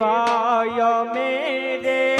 पाया मेरे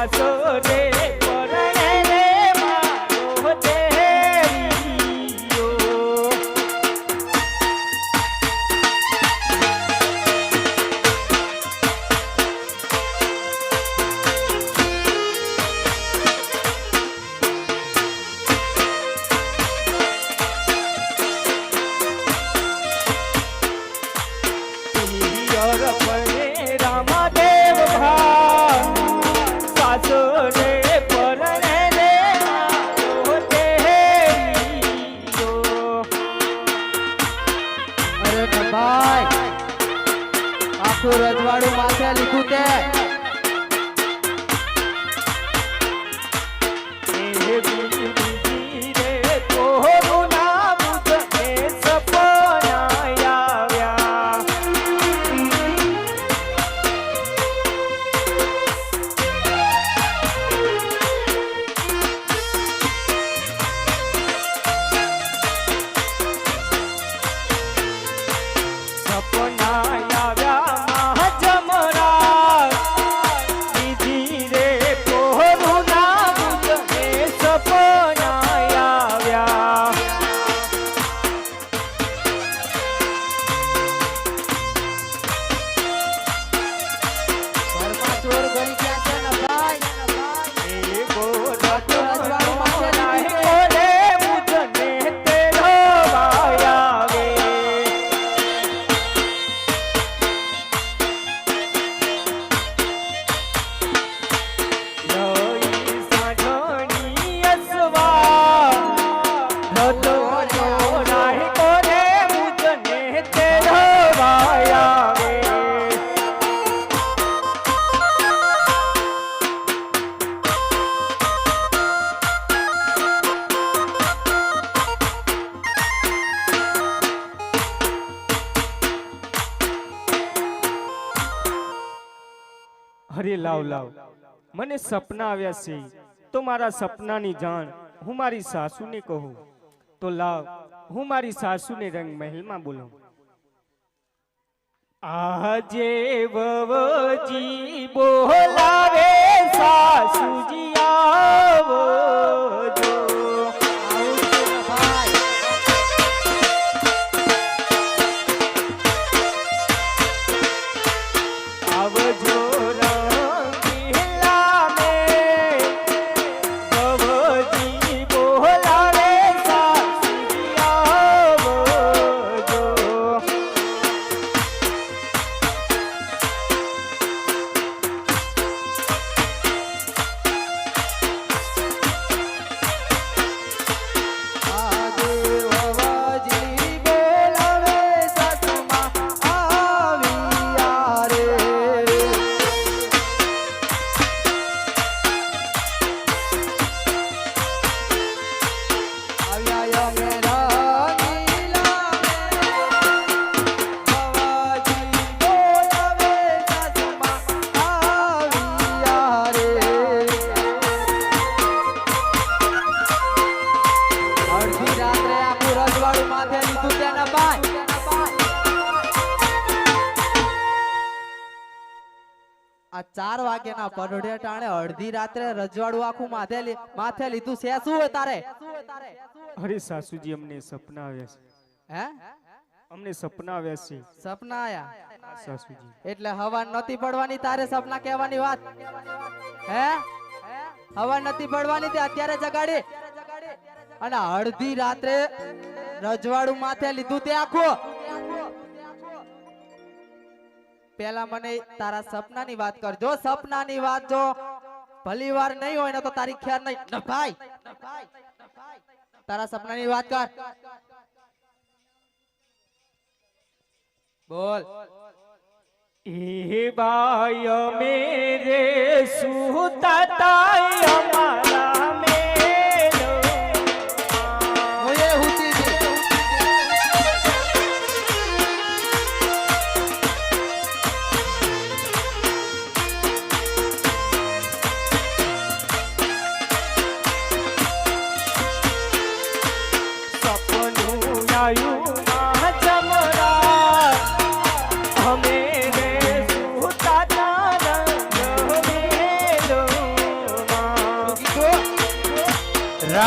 वाचो रे હરે લાવ લાવ. મને સપના આવ્યા છે. તો મારા સપનાની જાણ હું મારી સાસુને કહું. તો લાવ, હું મારી સાસુને રંગ મહેલમાં બોલું. આજે વવજી બોલાવે સાસુજી આવો વાગ્યાના ટાણે અડધી રાત્રે રજવાડું આખું માથે માથે લીધું છે શું હોય તારે? અરે સાસુજી અમને સપના આવ્યા છે. હે? અમને સપના આવ્યા છે. સપના આયા? સાસુજી. એટલે હવા નથી પડવાની તારે સપના કહેવાની વાત? હે? હવા નથી પડવાની તે અત્યારે જગાડી. અને અડધી રાત્રે રજવાડું માથે લીધું તે આખું? પેલા મને તારા સપનાની વાત કર. જો સપનાની વાત જો ભલી વાર નહીં હોય ને તો તારી ખ્યાલ નહીં. ભાઈ. તારા સપનાની વાત કર. બોલ. એ અમે મેરે સુતા અમારા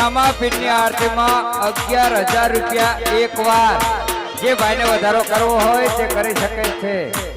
રામાપીઠની આરતીમાં અગિયાર હજાર રૂપિયા એક વાર. જે ભાઈને વધારો કરવો હોય તે કરી શકે છે.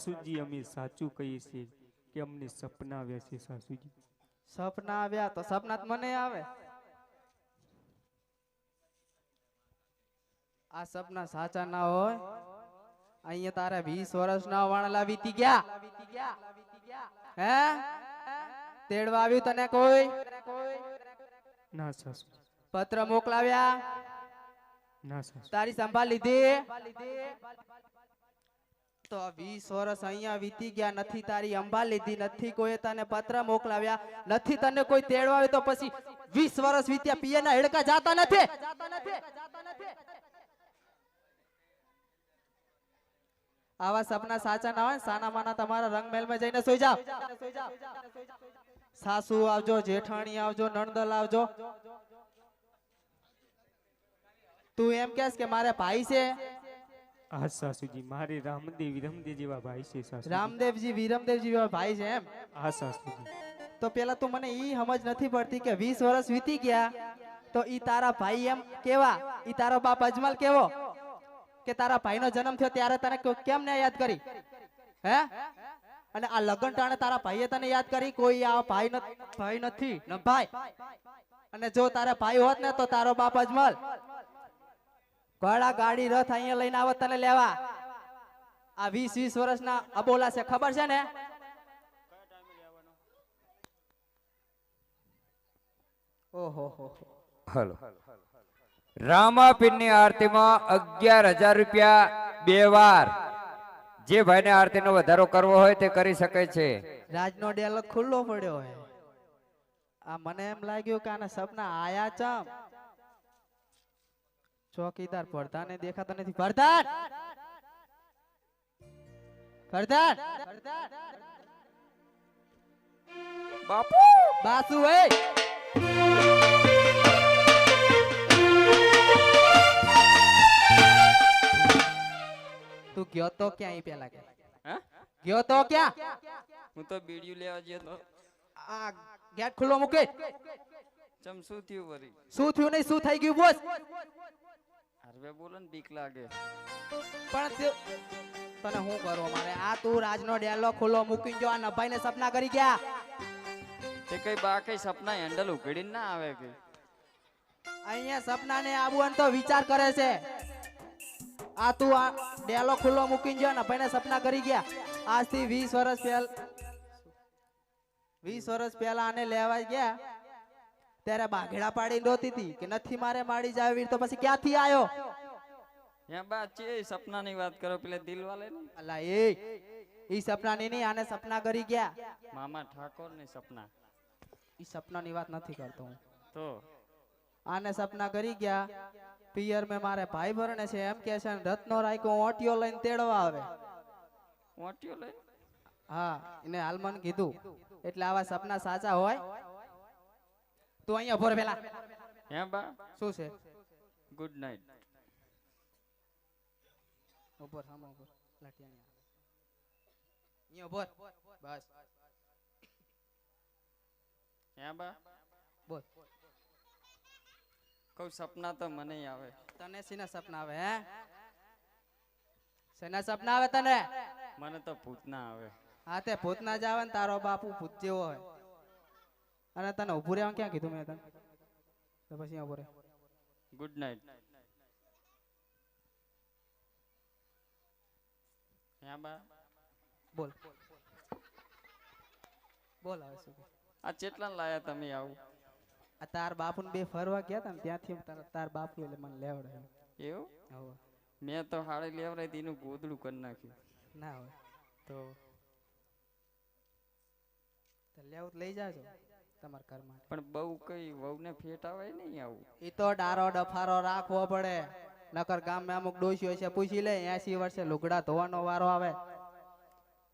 સાસુજી અમે સાચું કહીએ છીએ કે અમને સપના આવ્યા છે સાસુજી. સપના આવ્યા તો સપના મને આવે. આ સપના સાચા ના હોય? અહીંયા તારે વીસ વર્ષના વાણલા વીતી ગયા. હે? તેડવા આવ્યું તને કોઈ? ના સાસુ પત્ર મોકલાવ્યા? ના સાસુ તારી સંભાળ લીધી? તો વીસ વર્ષ અહીંયા વીતી ગયા, નથી તારી અંબા લીધી, નથી કોઈ તને પત્ર મોકલાવ્યા, નથી તને કોઈ તેડવા તો પછી વીસ વર્ષ વીત્યા પિયર ના હેડકા જાતા નથી. આવા સપના સાચા ના હોય સાના માના તમારા રંગ મહેલમાં જઈને સુઈ જાઓ. સાસુ આવજો, જેઠાણી આવજો, નણદલ આવજો. તું એમ કેસ કે મારે ભાઈ છે. હા સાસુજી મારે રામદેવ વિરમદેવ જેવા ભાઈ છે સાસુ રામદેવજી વિરમદેવજી જેવા ભાઈ છે એમ? હા સાસુજી. તો પેલા તો મને ઈ સમજ નથી પડતી કે 20 વર્ષ વીતી ગયા તો ઈ તારા ભાઈ એમ કેવા? ઈ તારો બાપ અજમલ કેવો? કે તારા ભાઈનો જન્મ થયો ત્યારે તને કેમ ને યાદ કરી? હે? અને આ લગન ટાણે તારા ભાઈએ તને યાદ કરી? કોઈ આ ભાઈ ભાઈ નથી ભાઈ. અને જો તારા ભાઈ હોત ને તો તારો બાપ અજમલ. ઘોડા ગાડી રથ અહીંયા લઈને આવો તને લેવા. આ વીસ વીસ વર્ષના અબોલા છે ખબર છે ને? ઓહો હો. હલો. રામાપીરની આરતીમાં અગિયાર હજાર રૂપિયા બે વાર. જે ભાઈને આરતીનો વધારો કરવો હોય તે કરી શકે છે. રાજનો ડેલો ખુલ્લો પડ્યો હોય. આ મને એમ લાગ્યું કે આના સપના આયા ચમ. ચોકીદાર પડદાને દેખાતો નથી. પડદાર પડદાર બાપુ! બાસુ એ તું ગયો તો ક્યાં અહીં પેલા કે? હા? ગયો તો ક્યાં? હું તો બીડીયું લેવા ગયો તો. આ ગેટ ખુલ્લો મૂકે. ચમ શું થયું વરી? શું થયું નહીં? શું થઈ ગયું? બોસ હરવે બોલો ને બીક લાગે. પણ તને શું કરું? મારે આ તું રાજનો ડેલો ખુલ્લો મૂકીને જો આ નભાઈને સપના કરી ગયા. તે કઈ બા કઈ સપના હેન્ડલ ઉઘડીને ના આવે કે? અહીંયા સપનાને આવું તો વિચાર કરે છે. આ તું આ ડેલો ખુલ્લો મૂકીને જો નભાઈને સપના કરી ગયા. આજથી વીસ વર્ષ પહેલા વીસ વર્ષ પહેલા આને લેવા ગયા. ત્યારે બાઘેડા પાડી રોતી હતી કે નથી મારે માડી જાવી તો પછી ક્યાંથી આવ્યો હે બા ચે સપનાની વાત કરો પેલે દિલ અલા એ ઈ સપનાની નહીં આને સપના કરી ગયા. મામા ઠાકોર ને સપના. ઈ સપનાની વાત નથી કરતો હું. તો? આને સપના કરી ગયા. પિયર મેં મારે ભાઈ ભરણે છે એમ કે છે રત્નો રાયકો ઓટિયો લઈને તેડવા આવે. ઓટિયો હા એને હાલમાં કીધું. એટલે આવા સપના સાચા હોય? તું અહીંયા ભોર પેલા હે બા? શું છે? ગુડ નાઈટ ઉપર રહે, ઉપર લાટિયા. અહીંયા રહે. બસ. હે બા? બોલ. કઉ સપના તો મને આવે. તને શીના સપના આવે હે? શેના સપના આવે તને? મને તો ભૂતના આવે. હા તે ભૂતના જ આવે ને તારો બાપુ ભૂત જેવો હોય. અને તને ઉભું રહેવાનું ક્યાં કીધું મેં તને? તો પછી ઊભો રહે. ગુડ નાઇટ બોલ. બોલ આવે શું આ ચેટલા લાયા તમે આવું? આ તાર બાપુ બે ફરવા ગયા તા ને ત્યાંથી તાર બાપ એટલે મને લેવડાવ્યો એવું? હવે. મેં તો હાડે લેવડાય એનું ગોદડું કરી નાખ્યું. ના હોય. તો લેવું લઈ જાજો. તમારા ઘર માટે પણ બહુ કઈ વહુને ફેટ આવે નહીં આવું. એ તો ડારો ડફારો રાખવો પડે. નકર ગામમાં અમુક ડોશીઓ છે પૂછી લે એસી વર્ષે લુગડા ધોવાનો વારો આવે.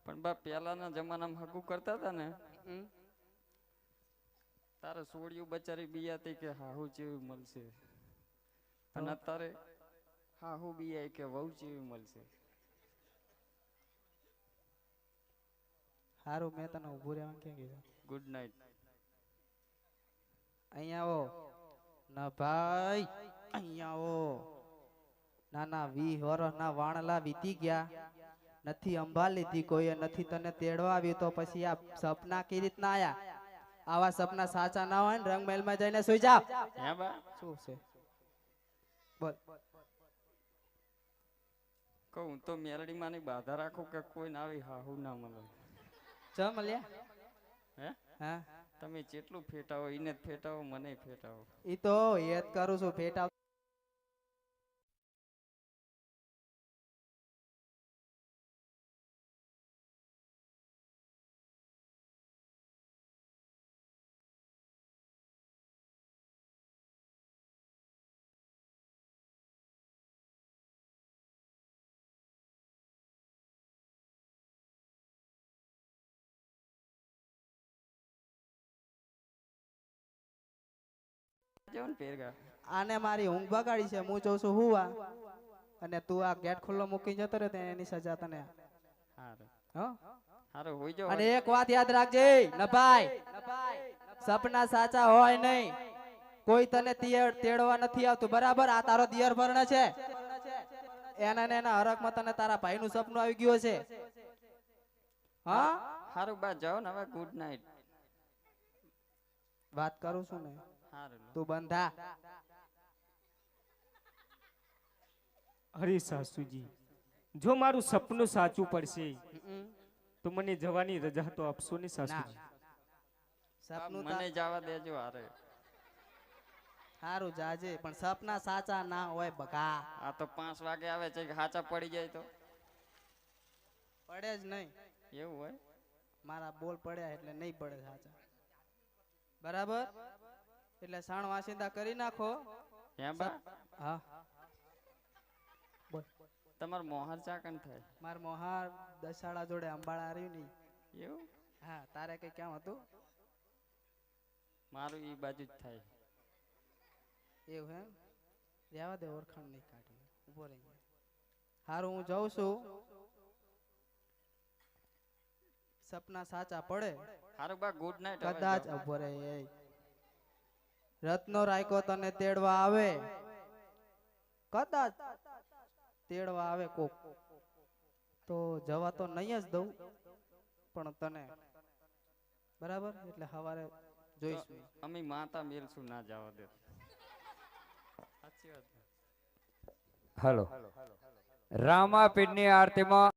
પણ બા પહેલાના જમાનામાં હગું કરતા હતા ને? તારે સોડિયું બચારી બિયાતી કે હાહુ જેવી મળશે? અને અત્યારે હાહુ બિયાય કે વહુ જેવી મળશે? હારું મેં તને ઊભું રહેવાનું ક્યાં કીધું? ગુડ નાઇટ અહીંયા આવો. ના ભાઈ અહીંયા આવો. નાના વી વરસના વાણલા વીતી ગયા. નથી અંભા લીધી કોઈએ નથી તને તેડવા આવ્યું તો પછી આ સપના કઈ રીતના આયા? આવા સપના સાચા ના હોય ને રંગમહેલમાં જઈને સુઈ જા હે શું છે? બોલ. કહું તો મેલડી માં બાધા રાખું કે કોઈ ના આવી હાહુ ના મળે. ચમ મળ્યા હે? હા? તમે જેટલું ફેટાવો એને ફેટાવો મને ફેટાવો. એ તો યાદ કરું છું ફેટા ને આને મારી ઊંઘ બગાડી છે હું જોઉં છું હુવા. અને તું આ ગેટ ખુલ્લો મૂકી જતો રહે એની સજા તને. અને એક વાત યાદ રાખજે નભાઈ સપના સાચા હોય નહીં. કોઈ તને તેડવા નથી આવતું. બરાબર? આ તારો દિયર ભરણ છે. એના ને એના હરકમાં તને તારા ભાઈનું સપનું આવી ગયું છે હા? હારું બા જાઓ ને હવે ગુડ નાઇટ વાત કરું છું ને. તું બંધા. અરે સાસુજી જો મારું સપનું સાચું પડશે તો મને જવાની રજા તો આપશો ને સાસુજી? સપનું મને જવા દેજો અરે સારું જાજે પણ સપના સાચા ના હોય બકા. આ તો પાંચ વાગે આવે છે હાચા પડી જાય તો. પડે જ નહીં. એવું હોય? મારા બોલ પડ્યા એટલે નહીં પડે સાચા. બરાબર? એટલે સાણ વાસિંદા કરી નાખો. હે તમાર મોહર ચાકન થાય? માર મોહાર દશાળા જોડે અંબાળા રહ્યું નહીં એવું? હા તારે કઈ કેમ હતું? મારું ઈ બાજુ જ થાય. એવું એમ? રહેવા દે ઓળખાણ નહીં કાઢી ઊભો રહી હારું હું જાઉં છું. સપના સાચા પડે. હારું બા ગુડ નાઇટ કદાચ ઊભો રહે એ. રત્નો રાયકો તને તેડવા આવે? કદાચ તેડવા આવે કોક. તો જવા તો નહીં જ દઉં પણ તને. બરાબર? એટલે સવારે જોઈશું અમે માતા મેલશું ના જવા દે. સાચી વાત. હલો. રામાપીરની આરતીમાં